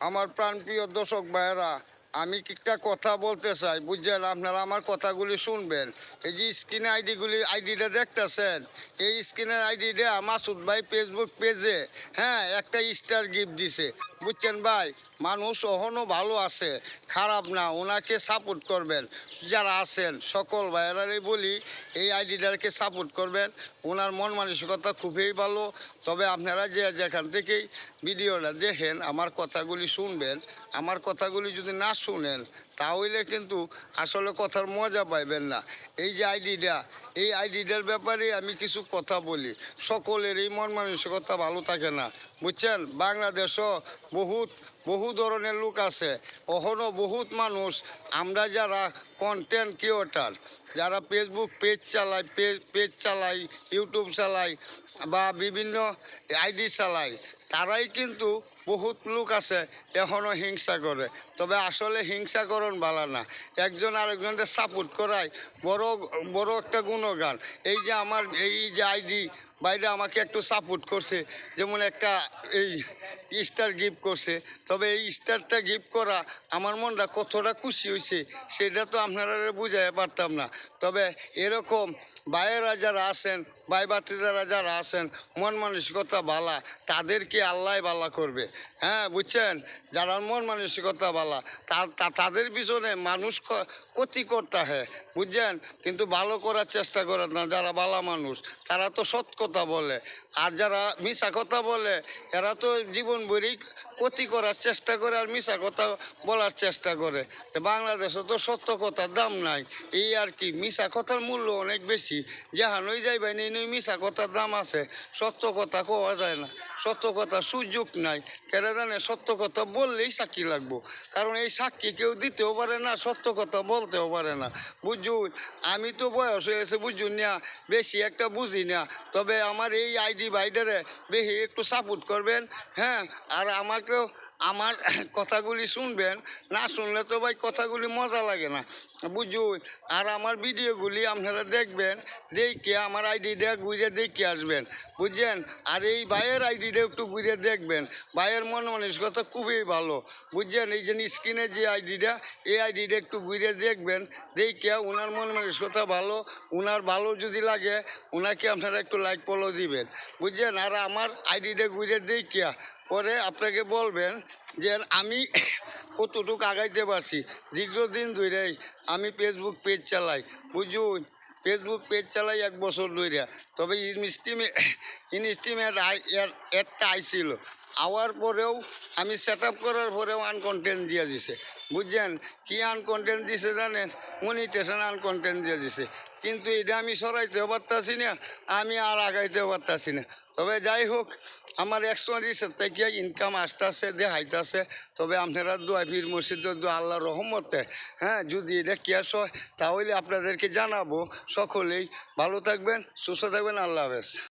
আমার প্রাণপ্রিয় দর্শক ভাইয়েরা। আমি একটা কথা বলতে চাই? বুঝছেন? আপনারা আমার কথাগুলি শুনবেন। এই যে স্ক্রিনে আইডিগুলি, আইডিটা দেখতেছেন? এই স্ক্রিনের আইডিটা মাসুদ ভাই ফেসবুক পেজে হ্যাঁ একটা স্টার গিফট দিছে। বুঝছেন ভাই? মানুষ অহনও ভালো আছে, খারাপ না, ওনাকে সাপোর্ট করবেন। যারা আছেন, সকল ভাইয়েরাই বলি, এই আইডিটাকে সাপোর্ট করবেন। ওনার মন মানসিকতা খুবই ভালো। তবে আপনারা যে যেখান থেকেই ভিডিওটা দেখেন, আমার কথাগুলি শুনবেন, আমার কথাগুলি যদি না Sunel তাহলে কিন্তু আসলে কথার মজা পাইবেন না। এই যে আইডিটা, এই আইডিটার ব্যাপারে আমি কিছু কথা বলি। সকলের এই মন মানসিকতা ভালো থাকে না, বুঝছেন? বাংলাদেশও বহুত, বহু ধরনের লোক আছে। ওখানেও বহুত মানুষ, আমরা যারা কন্টেন্ট ক্রিয়েটার যারা ফেসবুক পেজ চালাই পেজ পেজ চালাই ইউটিউব চালাই বা বিভিন্ন আইডি চালাই, তারাই কিন্তু বহুত লোক আছে এখনও হিংসা করে। তবে আসলে হিংসা করণ ভালো না। একজন আরেকজনকে সাপোর্ট করায়। বড় বড় একটা গুণগান। এই যে আমার, এই যে আইডি বাইরে আমাকে একটু সাপোর্ট করছে, যেমন একটা এই স্টার গিফট করছে। তবে এই স্টারটা গিফট করা আমার মনটা কতটা খুশি হয়েছে, সেটা তো আপনারা বুঝাই পারতাম না। তবে এরকম ভাইয়েরা যারা আছেন, ভাই বাতিদারা যারা আছেন, মন মানসিকতা বালা, তাদেরকে আল্লাহ বালা করবে। হ্যাঁ বুঝছেন? যারা মন মানসিকতা বালা তাদের পিছনে মানুষ ক্ষতি করতে হয়। বুঝছেন? কিন্তু ভালো করার চেষ্টা করে না, যারা বালা মানুষ, তারা তো সৎ কথা বলে। আর যারা মিশা কথা বলে, এরা তো জীবন ভরেই ক্ষতি করার চেষ্টা করে আর মিশা কথা বলার চেষ্টা করে। বাংলাদেশে তো সত্য কথার দাম নাই। এই আর কি মিশা কথার মূল্য অনেক বেশি। যেহানই যাইবেন এই নই মিশা কথার দাম আছে। সত্য কথা কোয়া যায় না। সত্য কথা সুযোগ নাই। কেন জানে, সত্য কথা বললেই সাক্ষী লাগবো। কারণ এই সাক্ষী কেউ দিতেও পারে না, সত্য কথা বলতেও পারে না। বুঝুন? আমি তো বয়স হয়েছে বুঝুন না, বেশি একটা বুঝি না। তবে আমার এই আইডি ভাইডারে বেশি একটু সাপোর্ট করবেন হ্যাঁ? আর আমাকেও আমার কথাগুলি শুনবেন, না শুনলে তো ভাই কথাগুলি মজা লাগে না। বুঝুন, আর আমার ভিডিওগুলি আপনারা দেখবেন, দেখে আমার আইডিটা ঘুরে দেখে আসবেন, বুঝছেন? আর এই ভাইয়ের আইডিটা একটু ঘুরে দেখবেন, ভাইয়ের মন মানসিকতা খুবই ভালো, বুঝছেন? এই যে স্ক্রিনে যে আইডিটা, এই আইডিটা একটু ঘুরে দেখবেন, দেখে ওনার মন মানসিকতা ভালো ওনার ভালো যদি লাগে ওনাকে আপনারা একটু লাইক ফলো দিবেন, বুঝছেন? আর আমার আইডিটা ঘুরে দেখিয়া পরে আপনাকে বলবেন যে আমি কতটুকু আগাইতে পারছি। দীর্ঘদিন ধরেই আমি ফেসবুক পেজ চালাই। বুঝুন ফেসবুক পেজ চালাই এক বছর ধরে তবে ইনস্টিমে ইনস্টিমের একটা আইছিল আওয়ার পরেও আমি সেট করার পরেও আনকন্টেন্ট দিয়ে দিছে। বুঝছেন? কি আনকন্টেন্ট দিছে জানেন? মনিটেশন আনকন্টেন্ট দিয়ে দিছে। কিন্তু এটা আমি সরাইতেও পারতাছি না, আমি আর আগাইতেও পারতাছি না। তবে যাই হোক, আমার একশো রিসের থেকে ইনকাম আসতেছে, দেখাইতেছে। তবে আপনারা দোয়া পীর মসজিদ, দোয়া আল্লাহ রহমতে হ্যাঁ যদি এটা ক্যাশ হয়, তাহলে আপনাদেরকে জানাব। সকলেই ভালো থাকবেন, সুস্থ থাকবেন, আল্লাহ হাফেজ।